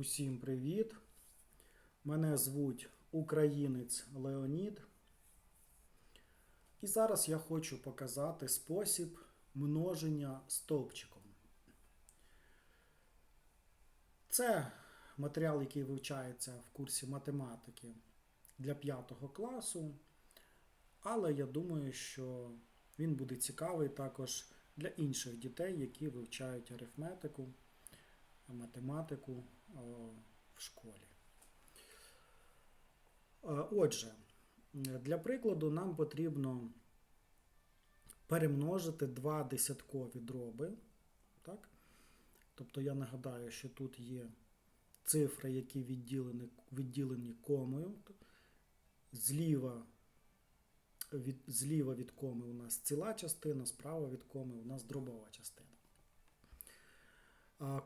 Усім привіт! Мене звуть Українець Леонід. І зараз я хочу показати спосіб множення стовпчиком. Це матеріал, який вивчається в курсі математики для 5 класу, але я думаю, що він буде цікавий також для інших дітей, які вивчають арифметику, математику в школі. Е, Отже, для прикладу нам потрібно перемножити два десяткові дроби. Так? Тобто я нагадаю, що тут є цифри, які відділені, відділені комою. Зліва від, зліва від коми у нас ціла частина, справа від коми у нас дробова частина.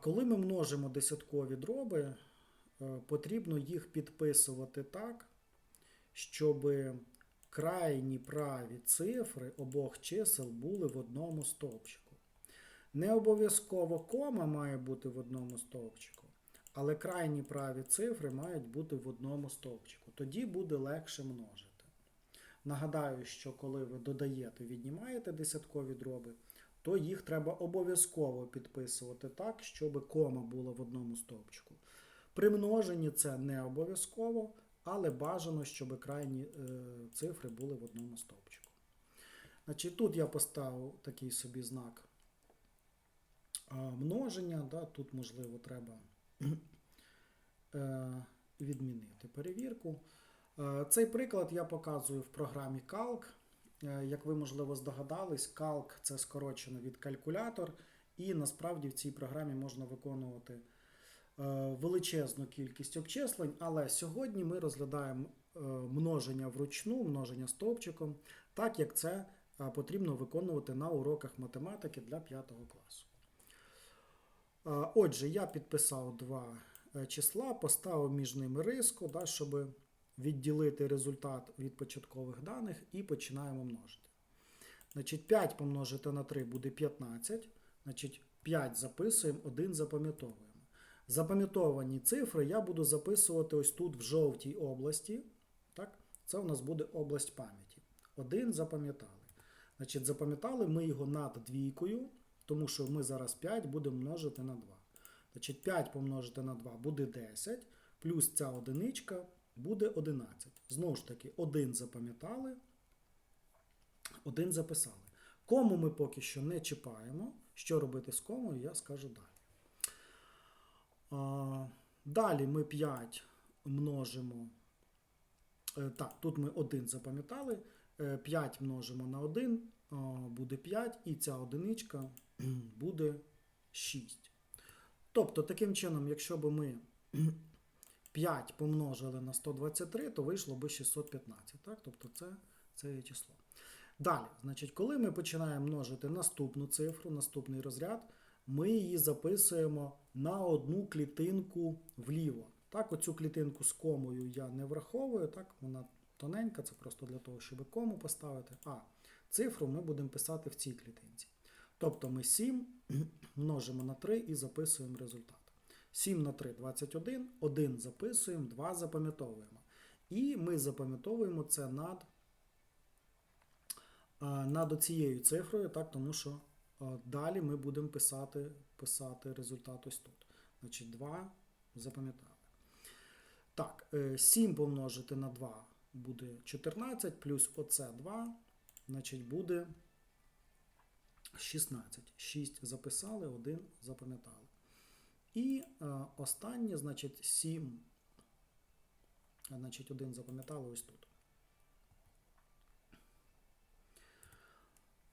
Коли ми множимо десяткові дроби, е, потрібно їх підписувати так, щоб крайні праві цифри обох чисел були в одному стовпчику. Не обов'язково кома має бути в одному стовпчику, але крайні праві цифри мають бути в одному стовпчику. Тоді буде легше множити. Нагадаю, що коли ви додаєте, віднімаєте десяткові дроби, то їх треба обов'язково підписувати так, щоб кома була в одному стовпчику. При множенні це не обов'язково, але бажано, щоб крайні е, цифри були в одному стовпчику. Значить, Тут я поставив такий собі знак множення. Да, Тут, можливо, треба е, відмінити перевірку. Е, Цей приклад я показую в програмі Calc. Е, Як ви, можливо, здогадались, Calc це скорочено від калькулятор, і насправді в цій програмі можна виконувати е, величезну кількість обчислень, але сьогодні ми розглядаємо е, множення вручну, множення стовпчиком, так як це потрібно виконувати на уроках математики для 5 класу. Отже, я підписав два числа, поставив між ними риску, да, щоб відділити результат від початкових даних і починаємо множити. Значить, 5 помножити на 3 буде 15. Значить, 5 записуємо, 1 запам'ятовуємо. Запам'ятовані цифри я буду записувати ось тут в жовтій області. Так? Це у нас буде область пам'яті. 1 запам'ятали. Значить, запам'ятали ми його над двійкою, тому що ми зараз 5 будемо множити на 2. Значить, 5 помножити на 2 буде 10, плюс ця одиничка буде 11. Знову ж таки, 1 запам'ятали, 1 записали. Кому ми поки що не чіпаємо. Що робити з комою, я скажу далі. Далі ми 5 множимо. Е, Так, тут ми 1 запам'ятали. Е, 5 множимо на 1, буде 5, і ця одиничка буде 6. Тобто, таким чином, якщо б ми 5 помножили на 123, то вийшло би 615. Так? Тобто це, це є число. Далі, значить, коли ми починаємо множити наступну цифру, наступний розряд, ми її записуємо на одну клітинку вліво. Так, оцю клітинку з комою я не враховую, так, вона тоненька, це просто для того, щоб кому поставити. А цифру ми будемо писати в цій клітинці. Тобто ми 7 множимо на 3 і записуємо результат. 7 на 3 21, 1 записуємо, 2 запам'ятовуємо. І ми запам'ятовуємо це над а, над цією цифрою, так, тому що далі ми будемо писати, писати результат ось тут. Значить, 2 запам'ятали. Так, е, 7 помножити на 2 буде 14, плюс оце 2, значить буде 16. 6 записали, 1 запам'ятали. І е, останнє, значить, 7. Значить, 1 запам'ятали ось тут.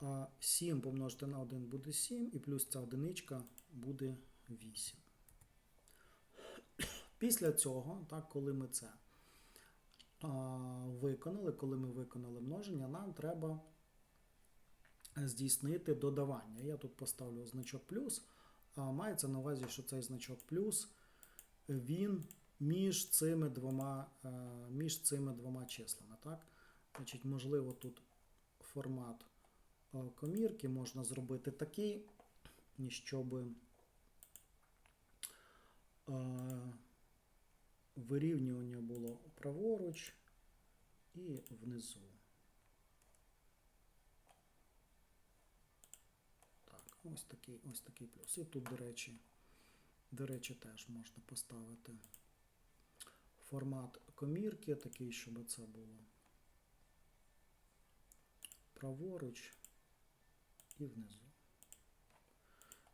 А 7 помножити на 1 буде 7, і плюс ця одиничка буде 8. Після цього, так, коли ми це а, виконали, коли ми виконали множення, нам треба здійснити додавання. Я тут поставлю значок плюс. Мається на увазі, що цей значок плюс він між цими двома, е, між цими двома числами. Так? Значить, можливо, тут формат е, комірки можна зробити такий, щоб е, вирівнювання було праворуч і внизу. Так, ось такий, ось такий плюс. І тут, до речі, до речі, теж можна поставити формат комірки, такий, щоб це було праворуч і внизу.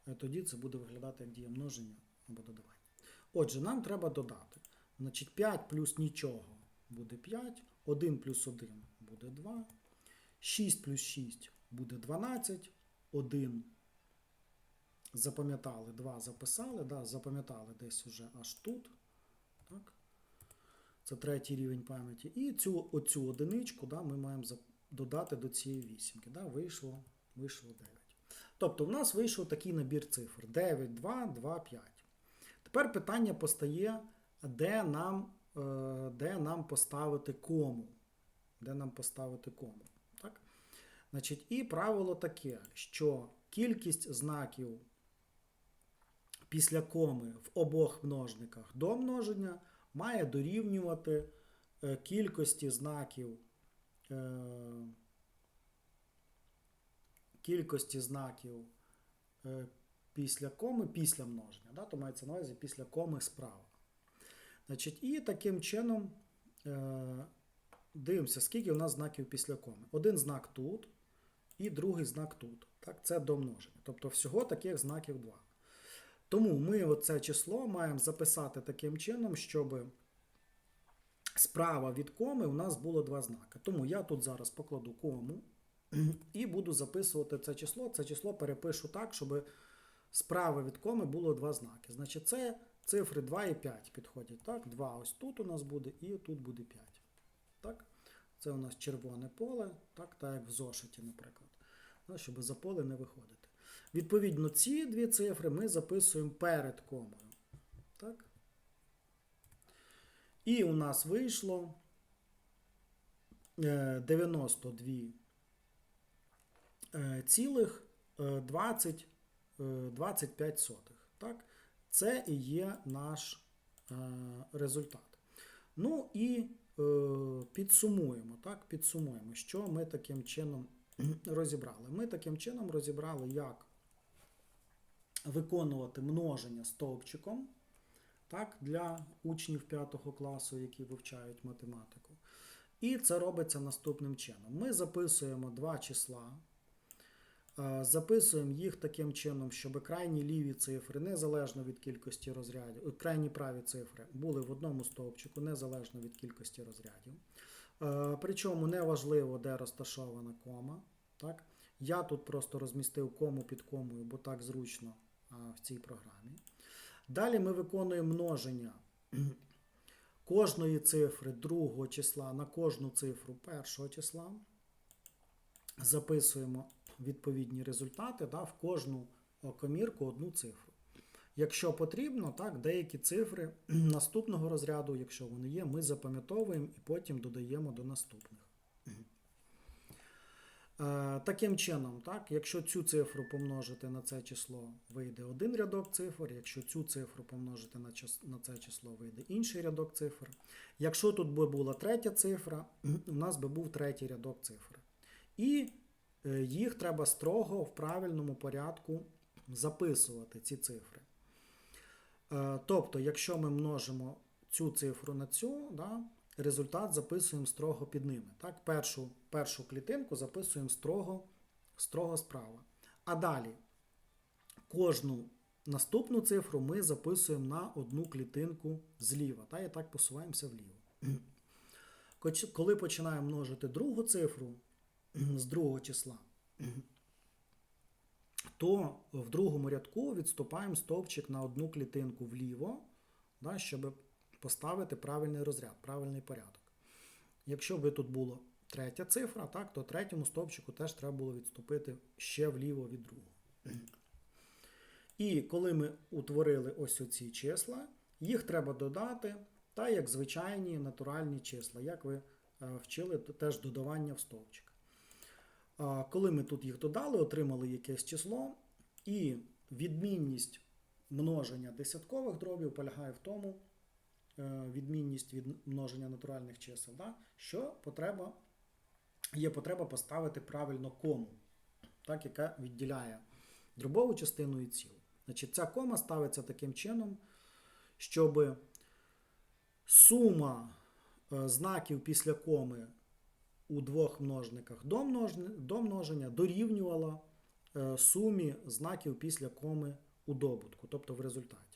Е, Тоді це буде виглядати як дія множення або додавання. Отже, нам треба додати. Значить, 5 плюс нічого буде 5, 1 плюс 1 буде 2, 6 плюс 6 буде 12, 1 запам'ятали, 2 записали, да, запам'ятали десь уже аж тут. Так? Це третій рівень пам'яті. І цю оцю одиничку да, ми маємо додати до цієї вісімки. Да, вийшло, вийшло 9. Тобто в нас вийшов такий набір цифр: 9, 2, 2, 5. Тепер питання постає, де нам, е, де нам поставити кому. Де нам поставити кому. Так? Значить, і правило таке, що кількість знаків після коми в обох множниках до множення має дорівнювати е, кількості знаків. е, Кількості знаків е, після коми, після множення. Да? То мається на увазі після коми справа. Значить, і таким чином дивимося, скільки у нас знаків після коми. Один знак тут і другий знак тут. Так? Це домноження. Тобто всього таких знаків два. Тому ми оце число маємо записати таким чином, щоб справа від коми у нас було два знаки. Тому я тут зараз покладу кому і буду записувати це число. Це число перепишу так, щоб справа від коми було два знаки. Значить, це цифри 2 і 5 підходять. Так? 2 ось тут у нас буде, і тут буде 5. Так? Це у нас червоне поле, так, так як в зошиті, наприклад. Ну, щоб за поле не виходити. Відповідно, ці дві цифри ми записуємо перед комою. Так? І у нас вийшло е, 92 е, е, 20, е, 25 сотих. Так? Це і є наш результат. Ну і підсумуємо, так? підсумуємо, що ми таким чином розібрали. Ми таким чином розібрали, як виконувати множення стовпчиком так, для учнів 5 класу, які вивчають математику. І це робиться наступним чином. Ми записуємо два числа, е, записуємо їх таким чином, щоб крайні ліві цифри, незалежно від кількості розрядів, е, крайні праві цифри були в одному стовпчику, незалежно від кількості розрядів. Е, Причому не важливо, де розташована кома. Так? Я тут просто розмістив кому під комою, бо так зручно а, в цій програмі. Далі ми виконуємо множення кожної цифри другого числа на кожну цифру першого числа. Записуємо відповідні результати да, в кожну комірку одну цифру. Якщо потрібно, так, деякі цифри наступного розряду, якщо вони є, ми запам'ятовуємо і потім додаємо до наступних. Е, Таким чином, так, якщо цю цифру помножити на це число, вийде один рядок цифр. Якщо цю цифру помножити на, на це число, вийде інший рядок цифр. Якщо тут би була третя цифра, у нас би був третій рядок цифр. І е, їх треба строго в правильному порядку записувати, ці цифри. Е, Тобто, якщо ми множимо цю цифру на цю, да, результат записуємо строго під ними. Так? Першу, першу клітинку записуємо строго, строго справа. А далі кожну наступну цифру ми записуємо на одну клітинку зліва. Та, і так посуваємося вліво. Коли починаємо множити другу цифру з другого числа, то в другому рядку відступаємо стовпчик на одну клітинку вліво, да, щоб поставити правильний розряд, правильний порядок. Якщо би тут була третя цифра, так, то третьому стовпчику теж треба було відступити ще вліво від другого. І коли ми утворили ось оці числа, їх треба додати, та як звичайні натуральні числа, як ви е, вчили, теж додавання в стовпчик. Коли ми тут їх додали, отримали якесь число, і відмінність множення десяткових дробів полягає в тому, відмінність від множення натуральних чисел, да, що потреба, є потреба поставити правильно кому, так, яка відділяє дробову частину і цілу. Значить, ця кома ставиться таким чином, щоб сума е, знаків після коми у двох множниках до множни- до множення дорівнювала е, сумі знаків після коми у добутку, тобто в результаті.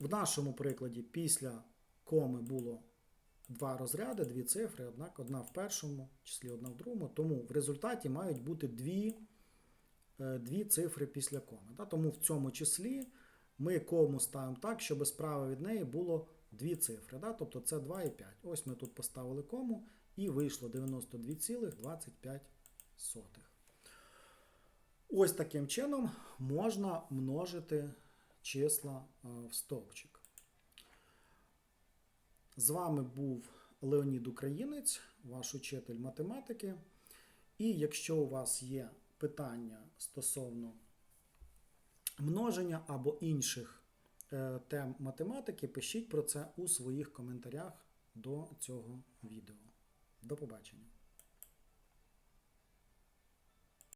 В нашому прикладі після коми було два розряди, дві цифри, однак одна в першому числі, одна в другому. Тому в результаті мають бути дві, е, дві цифри після коми. Тому в цьому числі ми кому ставимо так, щоб справа від неї було дві цифри. Тобто це 2 і 5. Ось ми тут поставили кому і вийшло 92,25. Ось таким чином можна множити числа е, в стовпчик. З вами був Леонід Українець, ваш учитель математики. І якщо у вас є питання стосовно множення або інших е, тем математики, пишіть про це у своїх коментарях до цього відео. До побачення.